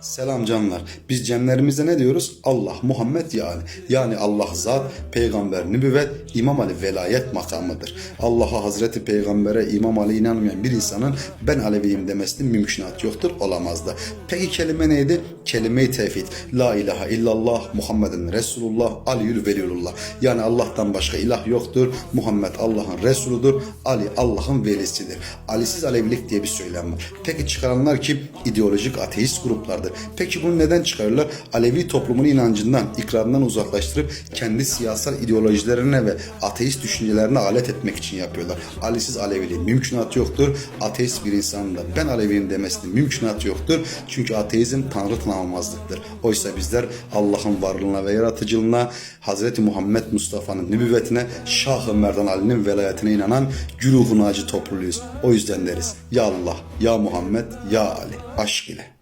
Selam canlar. Biz cemlerimizde ne diyoruz? Allah, Muhammed yani. Yani Allah zat, peygamber nübüvvet, İmam Ali velayet makamıdır. Allah'a Hazreti Peygamber'e İmam Ali inanmayan bir insanın ben Aleviyim demesinin mümkünatı yoktur, olamaz da. Peki kelime neydi? Kelime-i tevhid. La ilahe illallah, Muhammedin Resulullah, Aliül Veliyullah. Yani Allah'tan başka ilah yoktur. Muhammed Allah'ın Resuludur. Ali Allah'ın velisidir. Alisiz Alevilik diye bir söylem var. Peki çıkaranlar kim? İdeolojik ateist gruplardır. Peki bunu neden çıkarırlar? Alevi toplumun inancından, ikrarından uzaklaştırıp kendi siyasal ideolojilerine ve ateist düşüncelerine alet etmek için yapıyorlar. Alisiz Aleviliğin mümkünatı yoktur. Ateist bir insanın da ben Aleviyim demesinin mümkünatı yoktur. Çünkü ateizm tanrı tanımamazlıktır. Oysa bizler Allah'ın varlığına ve yaratıcılığına, Hazreti Muhammed Mustafa'nın nübüvvetine, Şah-ı Merdan Ali'nin velayetine inanan güruhun acı topluluğuyuz. O yüzden deriz ya Allah, ya Muhammed, ya Ali. Aşk ile.